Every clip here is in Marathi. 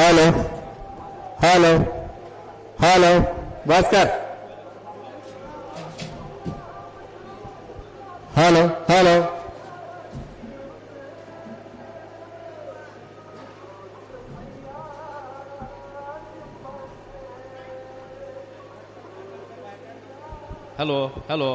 hello hello hello Bhaskar hello hello hello hello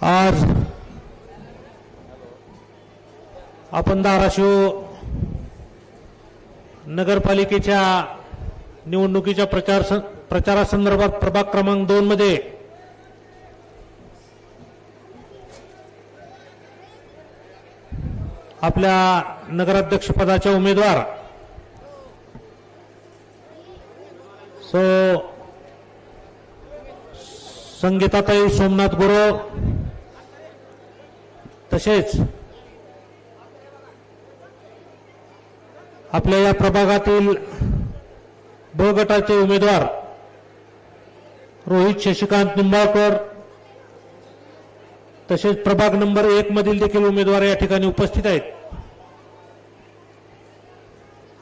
आज आपण धाराशिव नगरपालिकेच्या निवडणुकीच्या प्रचार प्रचारासंदर्भात प्रभाग क्रमांक दोन मध्ये आपल्या नगराध्यक्षपदाच्या उमेदवार. सो संगीताताई सोमनाथ गुरव तसेच आपल्या या प्रभागातील ब गटाचे उमेदवार रोहित शशिकांत निंबाळकर तसेच प्रभाग नंबर एक मधील देखील उमेदवार या ठिकाणी उपस्थित आहेत.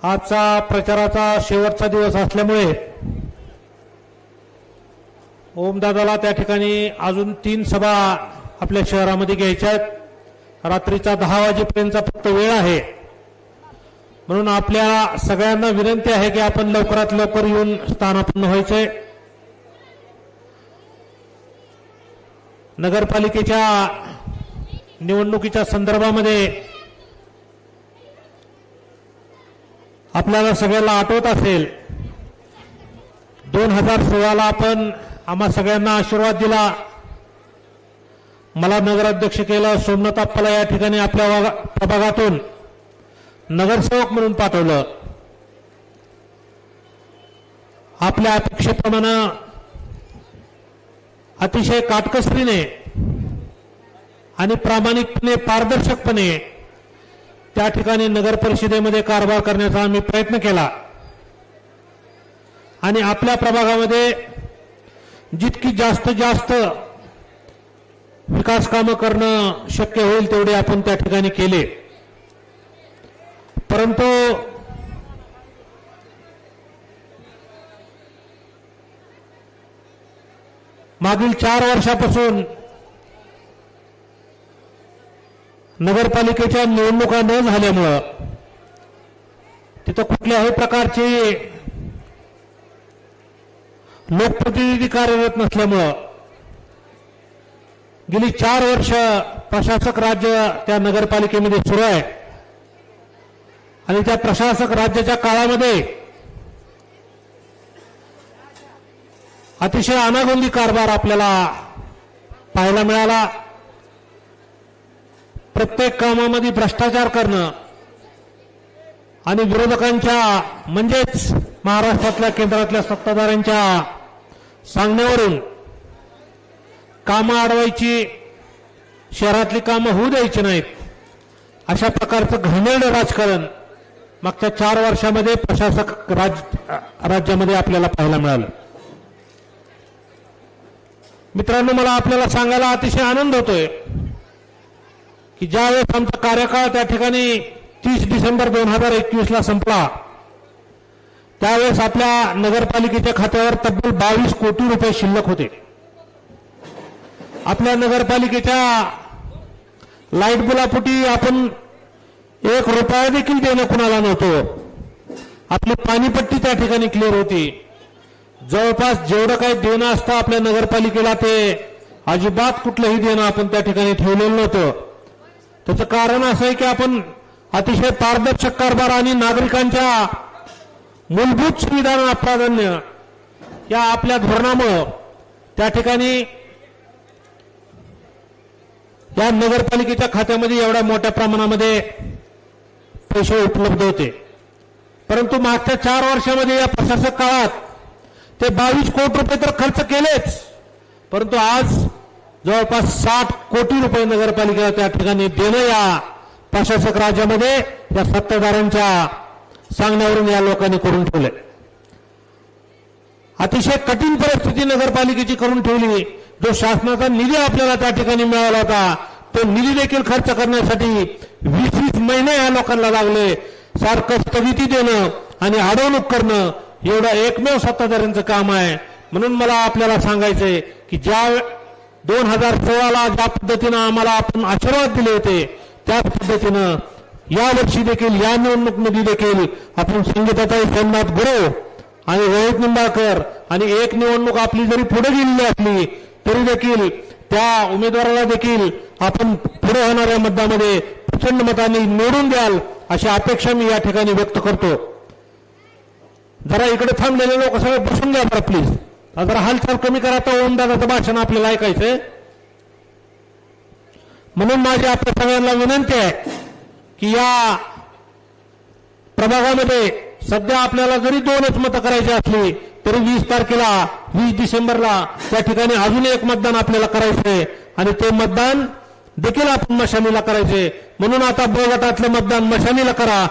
आजचा प्रचाराचा शेवटचा दिवस असल्यामुळे ओमदादाला त्या ठिकाणी अजून तीन सभा आपल्या शहरामध्ये घ्यायच्या आहेत. रात्रीचा दहा वाजेपर्यंतचा फक्त वेळ आहे. म्हणून आपल्या सगळ्यांना विनंती आहे की आपण लवकरात लवकर येऊन स्थानापन्न व्हायचंय नगरपालिकेच्या निवडणुकीच्या संदर्भामध्ये आपल्याला सगळ्याला आठवत असेल दोन हजार सोळाला आपण आम्हा सगळ्यांना आशीर्वाद दिला. मला नगराध्यक्ष केलं सोमनाथ आप्पाला या ठिकाणी आपल्या प्रभागातून नगरसेवक म्हणून पाठवलं. आपल्या अपेक्षेप्रमाणे अतिशय काटकसरीने आणि प्रामाणिकपणे पारदर्शकपणे त्या ठिकाणी नगर परिषदेमध्ये कारभार करण्याचा आम्ही प्रयत्न केला. आणि आपल्या प्रभागामध्ये जितकी जास्त जास्त विकास कामं करणं शक्य होईल तेवढे आपण त्या ठिकाणी केले. परंतु मागील चार वर्षापासून नगरपालिकेच्या निवडणुका न झाल्यामुळं तिथं कुठल्याही प्रकारची लोकप्रतिनिधी कार्यरत नसल्यामुळं गेली चार वर्ष प्रशासक राज्य त्या नगरपालिकेमध्ये सुरू आहे. आणि त्या प्रशासक राज्याच्या काळामध्ये अतिशय अनागोंदी कारभार आपल्याला पाहायला मिळाला. प्रत्येक कामामध्ये भ्रष्टाचार करणं आणि विरोधकांच्या म्हणजेच महाराष्ट्रातल्या केंद्रातल्या सत्ताधाऱ्यांच्या सांगण्यावरून कामं अडवायची शहरातली कामं होऊ द्यायची नाहीत. अशा प्रकारचं घाणेरडं राजकारण मागच्या चार वर्षामध्ये प्रशासक राज राज्यामध्ये आपल्याला पाहायला मिळालं. मित्रांनो मला आपल्याला सांगायला अतिशय आनंद होतोय की ज्यावेळेस आमचा कार्यकाळ त्या ठिकाणी तीस डिसेंबर दोन हजार एकवीसला संपला त्यावेळेस आपल्या नगरपालिकेच्या खात्यावर तब्बल बावीस कोटी रुपये शिल्लक होते. आपल्या नगरपालिकेच्या लाइट बिलापोटी आपण एक रुपया देखील देणं कुणाला नव्हतो. आपली पाणीपट्टी त्या ठिकाणी क्लिअर होती. जवळपास जेवढं काही देणं असतं आपल्या नगरपालिकेला ते अजिबात कुठलंही देणं आपण त्या ठिकाणी ठेवलेलं नव्हतं. त्याचं कारण असं आहे की आपण अतिशय पारदर्शक कारभार आणि नागरिकांच्या मूलभूत सुविधांना प्राधान्य या आपल्या धोरणामुळं त्या ठिकाणी या नगरपालिकेच्या खात्यामध्ये एवढ्या मोठ्या प्रमाणामध्ये पैसे उपलब्ध होते. परंतु मागच्या चार वर्षामध्ये या प्रशासक काळात ते बावीस कोटी रुपये तर खर्च केलेच. परंतु आज जवळपास साठ कोटी रुपये नगरपालिकेला त्या ठिकाणी देणं या प्रशासक राज्यामध्ये या सत्ताधाऱ्यांच्या सांगण्यावरून या लोकांनी करून ठेवले अतिशय कठीण परिस्थिती नगरपालिकेची करून ठेवली. जो शासनाचा निधी आपल्याला त्या ठिकाणी मिळाला होता तो निधी देखील खर्च करण्यासाठी वीस वीस महिने या लोकांना लागले. सारखं स्थगिती देणं आणि अडवणूक करणं एवढं एकमेव सत्ताधाऱ्यांचं काम आहे. म्हणून मला आपल्याला सांगायचंय की ज्या दोन हजार सोळाला ज्या पद्धतीनं आम्हाला आपण आशीर्वाद दिले होते त्याच पद्धतीनं या वर्षी देखील या निवडणुकीमध्ये देखील आपण संगीताताई सोमनाथ गुरव आणि रोहित निंबाळकर आणि एक निवडणूक आपली जरी पुढे गेलेली असली तरी देखील त्या उमेदवाराला देखील आपण पुढे होणाऱ्या मतदामध्ये प्रचंड मतांनी निवडून द्याल अशी अपेक्षा मी या ठिकाणी व्यक्त करतो. जरा इकडे थांबलेले लोक सगळे बसून द्या बरं प्लीज जरा हालचाल कमी करा तर ओमदादाचं भाषण आपल्याला ऐकायचंय. म्हणून माझी आपल्या सगळ्यांना विनंती आहे की या प्रभागामध्ये सध्या आपल्याला जरी दोनच मतं करायची असली तरी वीस तारखेला वीस डिसेंबरला त्या ठिकाणी अजून एक मतदान आपल्याला करायचंय. आणि ते मतदान देखील आपण मशानीला करायचे म्हणून आता ब गटातलं मतदान मशानीला करा.